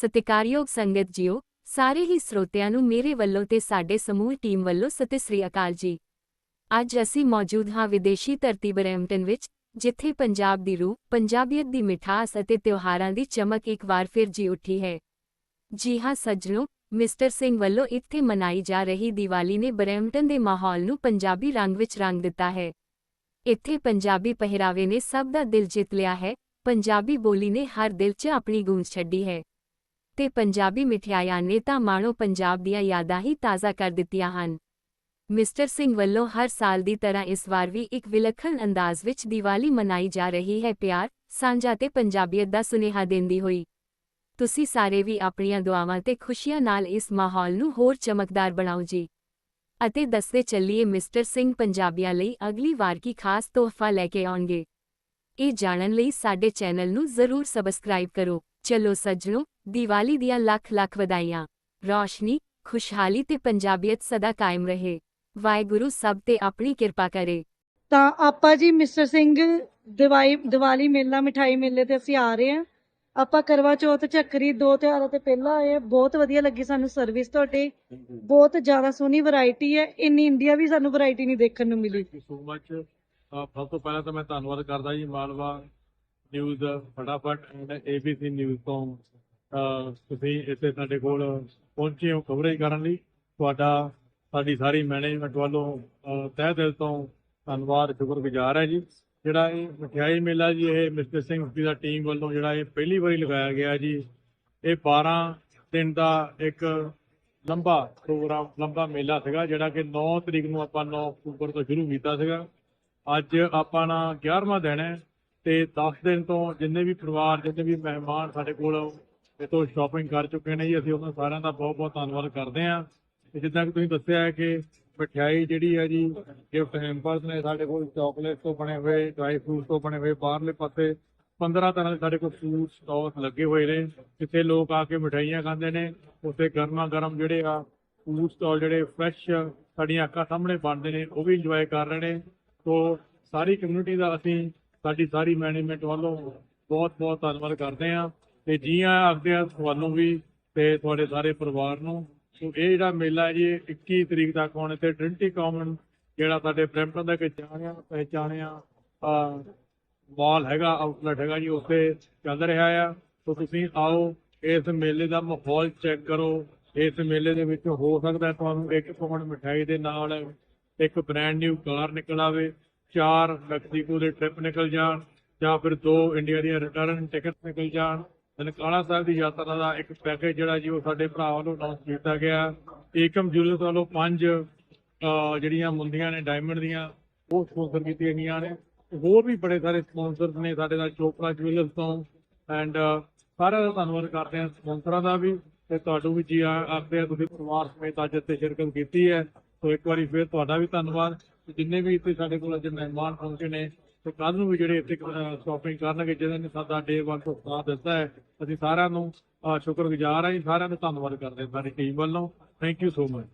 ਸਤਿਕਾਰਯੋਗ ਸੰਗਤ ਜੀਓ, ਸਾਰੇ ਹੀ ਸਰੋਤਿਆਂ ਨੂੰ ਮੇਰੇ ਵੱਲੋਂ ਤੇ ਸਾਡੇ ਸਮੂਹ ਟੀਮ ਵੱਲੋਂ ਸਤਿ ਸ੍ਰੀ ਅਕਾਲ ਜੀ। ਅੱਜ ਅਸੀਂ ਮੌਜੂਦ ਹਾਂ ਵਿਦੇਸ਼ੀ ਧਰਤੀ ਬਰੈਂਪਟਨ ਵਿੱਚ, ਜਿੱਥੇ ਪੰਜਾਬ ਦੀ ਰੂਹ, ਪੰਜਾਬੀਅਤ ਦੀ ਮਿਠਾਸ ਅਤੇ ਤਿਉਹਾਰਾਂ ਦੀ ਚਮਕ ਇੱਕ ਵਾਰ ਫਿਰ ਜੀ ਉੱਠੀ ਹੈ। ਜੀ ਹਾਂ ਸੱਜਣੋ, ਮਿਸਟਰ ਸਿੰਘ ਵੱਲੋਂ ਇੱਥੇ ਮਨਾਈ ਜਾ ਰਹੀ ਦੀਵਾਲੀ ਨੇ ਬਰੈਂਪਟਨ ਦੇ ਮਾਹੌਲ ਨੂੰ ਪੰਜਾਬੀ ਰੰਗ ਵਿੱਚ ਰੰਗ ਦਿੱਤਾ ਹੈ। ਇੱਥੇ ਪੰਜਾਬੀ ਪਹਿਰਾਵੇ ਨੇ ਸਭ ਦਾ ਦਿਲ ਜਿੱਤ ਲਿਆ ਹੈ, ਪੰਜਾਬੀ ਬੋਲੀ ਨੇ ਹਰ ਦਿਲ 'ਚ ਆਪਣੀ ਗੂੰਜ ਛੱਡੀ ਹੈ। ਤੇ ਪੰਜਾਬੀ ਮਠਿਆਈਆਂ ਨੇ ਤਾਂ ਮਾਣੋ ਪੰਜਾਬ ਦੀਆਂ ਯਾਦਾਂ ਹੀ ਤਾਜ਼ਾ ਕਰ ਦਿੱਤੀਆਂ ਹਨ। ਮਿਸਟਰ ਸਿੰਘ ਵੱਲੋਂ ਹਰ ਸਾਲ ਦੀ ਤਰ੍ਹਾਂ ਇਸ ਵਾਰ ਵੀ ਇੱਕ ਵਿਲੱਖਣ ਅੰਦਾਜ਼ ਵਿੱਚ ਦੀਵਾਲੀ ਮਨਾਈ ਜਾ ਰਹੀ ਹੈ। ਪਿਆਰ, ਸਾਂਝਾ ਤੇ ਪੰਜਾਬੀਅਤ ਦਾ ਸੁਨੇਹਾ ਦਿੰਦੀ ਹੋਈ। ਤੁਸੀਂ ਸਾਰੇ ਵੀ ਆਪਣੀਆਂ ਦੁਆਵਾਂ ਤੇ ਖੁਸ਼ੀਆਂ ਨਾਲ ਇਸ ਮਾਹੌਲ ਨੂੰ ਹੋਰ ਚਮਕਦਾਰ ਬਣਾਓ ਜੀ। ਅਤੇ ਦੱਸਦੇ ਚੱਲੀਏ ਮਿਸਟਰ ਸਿੰਘ ਪੰਜਾਬੀਆਂ ਲਈ ਅਗਲੀ ਵਾਰ ਕੀ ਖਾਸ ਤੋਹਫਾ ਲੈ ਕੇ ਆਉਣਗੇ। ਇਹ ਜਾਣਨ ਲਈ ਸਾਡੇ ਚੈਨਲ ਨੂੰ ਜ਼ਰੂਰ ਸਬਸਕ੍ਰਾਈਬ ਕਰੋ। ਚਲੋ ਸੱਜਣੋ ਦੀਵਾਲੀ ਦੀਆਂ ਲੱਖ ਲੱਖ ਵਧਾਈਆਂ। ਰੌਸ਼ਨੀ ਖੁਸ਼ਹਾਲੀ ਤੇ ਪੰਜਾਬੀਅਤ ਸਦਾ ਕਾਇਮ ਰਹੇ। ਵਾਹਿਗੁਰੂ ਸਭ ਤੇ ਆਪਣੀ ਕਿਰਪਾ ਕਰੇ। ਤਾਂ ਆਪਾਂ ਜੀ ਮਿਸਟਰ ਸਿੰਘ ਦਿਵਾਈ ਦੀਵਾਲੀ ਮੇਲਾ ਮਠਾਈ ਮੇਲੇ ਤੇ ਅਸੀਂ ਆ ਰਹੇ ਹਾਂ। ਆਪਾਂ ਕਰਵਾ ਚੌਥ ਚੱਕਰੀ ਦੋ ਤਿਉਹਾਰਾਂ ਤੇ ਪਹਿਲਾਂ ਆਏ ਹਾਂ। ਬਹੁਤ ਵਧੀਆ ਲੱਗੀ ਸਾਨੂੰ ਸਰਵਿਸ ਤੁਹਾਡੀ। ਬਹੁਤ ਜ਼ਿਆਦਾ ਸੋਹਣੀ ਵੈਰਾਈਟੀ ਹੈ। ਇੰਨੀ ਇੰਡੀਆ ਵੀ ਸਾਨੂੰ ਵੈਰਾਈਟੀ ਨਹੀਂ ਦੇਖਣ ਨੂੰ ਮਿਲੀ। ਥੈਂਕ ਯੂ ਸੋ ਮਚ ਸਭ ਤੋਂ ਪਹਿਲਾਂ ਤਾਂ ਮੈਂ ਧੰਨਵਾਦ ਕਰਦਾ ਜੀ ਮਾਲਵਾ ਨਿਊਜ਼ ਫਟਾਫਟ ਐਂਡ ਏਬੀਸੀ ਨਿਊਜ਼ ਤੋਂ। ਤੁਸੀਂ ਇੱਥੇ ਸਾਡੇ ਕੋਲ ਪਹੁੰਚੇ ਹੋ ਕਵਰੇਜ ਕਰਨ ਲਈ। ਤੁਹਾਡਾ, ਸਾਡੀ ਸਾਰੀ ਮੈਨੇਜਮੈਂਟ ਵੱਲੋਂ ਤਹਿ ਦਿਲ ਤੋਂ ਧੰਨਵਾਦ, ਸ਼ੁਕਰਗੁਜ਼ਾਰ ਹੈ ਜੀ। ਜਿਹੜਾ ਇਹ ਮਠਿਆਈ ਮੇਲਾ ਜੀ, ਇਹ ਮਿਸਟਰ ਸਿੰਘ ਜੀ ਦਾ ਟੀਮ ਵੱਲੋਂ ਜਿਹੜਾ ਇਹ ਪਹਿਲੀ ਵਾਰੀ ਲਗਾਇਆ ਗਿਆ ਜੀ, ਇਹ 12 ਦਿਨ ਦਾ ਇੱਕ ਲੰਬਾ ਪ੍ਰੋਗਰਾਮ, ਲੰਬਾ ਮੇਲਾ ਸੀਗਾ, ਜਿਹੜਾ ਕਿ 9 ਤਰੀਕ ਨੂੰ ਆਪਾਂ 9 ਅਕਤੂਬਰ ਤੋਂ ਸ਼ੁਰੂ ਕੀਤਾ ਸੀਗਾ। ਅੱਜ ਆਪਾਂ ਨਾ 11ਵਾਂ ਦਿਨ ਹੈ ਤੇ 10 ਦਿਨ ਤੋਂ ਜਿੰਨੇ ਵੀ ਪਰਿਵਾਰ, ਜਿੰਨੇ ਵੀ ਮਹਿਮਾਨ ਸਾਡੇ ਕੋਲ ਇਤੋਂ ਸ਼ਾਪਿੰਗ ਕਰ ਚੁੱਕੇ ਨੇ ਜੀ, ਅਸੀਂ ਉਹਨਾਂ ਸਾਰਿਆਂ ਦਾ ਬਹੁਤ ਬਹੁਤ ਧੰਨਵਾਦ ਕਰਦੇ ਹਾਂ। ਤੇ ਜਿੱਦਾਂ ਕਿ ਤੁਸੀਂ ਦੱਸਿਆ ਹੈ ਕਿ ਮਠਿਆਈ ਜਿਹੜੀ ਹੈ ਜੀ ਗਿਫਟ ਹੈਂਪਰਸ ਨੇ ਸਾਡੇ ਕੋਲ ਚਾਕਲੇਟ ਤੋਂ ਬਣੇ ਹੋਏ ਡਰਾਈ ਫਰੂਟ ਤੋਂ ਬਣੇ ਹੋਏ, ਬਾਹਰਲੇ ਪਾਸੇ 15 ਤਰ੍ਹਾਂ ਦੇ ਸਾਡੇ ਕੋਲ ਫੂਡ ਸਟਾਲਸ ਲੱਗੇ ਹੋਏ ਨੇ, ਜਿੱਥੇ ਲੋਕ ਆ ਕੇ ਮਠਿਆਈਆਂ ਖਾਂਦੇ ਨੇ, ਉੱਥੇ ਗਰਮਾ ਗਰਮ ਜਿਹੜੇ ਆ ਫੂਡ ਸਟਾਲ ਜਿਹੜੇ ਫਰੈਸ਼ ਸਾਡੀਆਂ ਅੱਖਾਂ ਸਾਹਮਣੇ ਬਣਦੇ ਨੇ, ਉਹ ਵੀ ਇੰਜੋਏ ਕਰ ਰਹੇ ਨੇ। ਸੋ ਸਾਰੀ ਕਮਿਊਨਿਟੀ ਦਾ ਅਸੀਂ, ਸਾਡੀ ਸਾਰੀ ਮੈਨੇਜਮੈਂਟ ਵੱਲੋਂ ਬਹੁਤ ਬਹੁਤ ਧੰਨਵਾਦ ਕਰਦੇ ਹਾਂ। ਤੇ ਜੀ ਆਖਦੇ ਆ ਤੁਹਾਨੂੰ ਵੀ ਤੇ ਤੁਹਾਡੇ ਸਾਰੇ ਪਰਿਵਾਰ ਨੂੰ। ਸੋ ਇਹ ਜਿਹੜਾ ਮੇਲਾ ਜੀ ਇਹ 21 ਤਰੀਕ ਤੱਕ ਹੋਣ ਤੇ ਟ੍ਰਿੰਟੀ ਕਾਮਨ ਜਿਹੜਾ ਸਾਡੇ ਬ੍ਰੈਂਪਟਨ ਦਾ ਇੱਕ ਜਾਣਿਆ ਪਹਿਚਾਣਿਆ ਅਹ, ਮਾਲ ਹੈਗਾ ਆਊਟਲੈਟ ਹੈਗਾ ਜੀ ਉੱਥੇ ਚੱਲ ਰਿਹਾ ਆ। ਸੋ ਤੁਸੀਂ ਆਓ ਇਸ ਮੇਲੇ ਦਾ ਮਾਹੌਲ ਚੈੱਕ ਕਰੋ। ਇਸ ਮੇਲੇ ਦੇ ਵਿੱਚ ਹੋ ਸਕਦਾ ਤੁਹਾਨੂੰ ਇੱਕ ਪੌਂਡ ਮਠਾਈ ਦੇ ਨਾਲ ਇੱਕ ਬ੍ਰੈਂਡ ਨਿਊ ਕਾਰ ਨਿਕਲ ਆਵੇ ਚਾਰ ਮੈਕਸੀਕੋ ਦੇ ਟ੍ਰਿਪ ਨਿਕਲ ਜਾਣ ਜਾਂ ਫਿਰ ਦੋ ਇੰਡੀਆ ਦੀਆਂ ਰਿਟਰਨ ਟਿਕਟ ਨਿਕਲ ਜਾਣ। ਨਨਕਾਣਾ ਸਾਹਿਬ ਦੀ ਯਾਤਰਾ ਦਾ ਇੱਕ ਪੈਕੇਜ ਜਿਹੜਾ ਜੀ ਉਹ ਸਾਡੇ ਭਰਾ ਵੱਲੋਂ ਅਨਾਉਂਸ ਕੀਤਾ ਗਿਆ। ਏਕਮ ਜੁਲਸ ਵੱਲੋਂ ਪੰਜ ਜਿਹੜੀਆਂ ਮੁੰਦੀਆਂ ਨੇ ਡਾਇਮੰਡ ਦੀਆਂ, ਉਹ ਸਪਾਂਸਰ ਕੀਤੀਆਂ ਗਈਆਂ ਨੇ। ਹੋਰ ਵੀ ਬੜੇ ਸਾਰੇ ਸਪਾਂਸਰਸ ਨੇ ਸਾਡੇ ਨਾਲ ਚੋਪੜਾ ਜੁਐਲਰਸ ਤੋਂ। ਐਂਡ ਸਾਰਿਆਂ ਦਾ ਧੰਨਵਾਦ ਕਰਦੇ ਹਾਂ ਸਪਾਂਸਰਾਂ ਦਾ ਵੀ। ਤੇ ਤੁਹਾਨੂੰ ਵੀ ਜੀ ਆਖਦੇ ਆ ਤੁਸੀਂ ਪਰਿਵਾਰ ਸਮੇਤ ਅੱਜ ਇੱਥੇ ਸ਼ਿਰਕਤ ਕੀਤੀ ਹੈ। ਸੋ ਇੱਕ ਵਾਰੀ ਫਿਰ ਤੁਹਾਡਾ ਵੀ ਧੰਨਵਾਦ। ਜਿੰਨੇ ਵੀ ਇੱਥੇ ਸਾਡੇ ਕੋਲ ਅੱਜ ਮਹਿਮਾਨ ਪਹੁੰਚੇ ਨੇ ਤੇ ਕੱਲ ਨੂੰ ਵੀ ਜਿਹੜੇ ਇੱਥੇ ਸ਼ਾਪਿੰਗ ਕਰਨਗੇ, ਜਿਹਨਾਂ ਨੇ ਸਾਡਾ ਡੇ ਵਨ ਤੋਂ ਸਾਥ ਦਿੱਤਾ ਹੈ, ਅਸੀਂ ਸਾਰਿਆਂ ਨੂੰ ਸ਼ੁਕਰਗੁਜ਼ਾਰ ਹਾਂ ਜੀ, ਸਾਰਿਆਂ ਦਾ ਧੰਨਵਾਦ ਕਰਦੇ ਹਾਂ ਸਾਡੀ ਟੀਮ ਵੱਲੋਂ। Thank you so much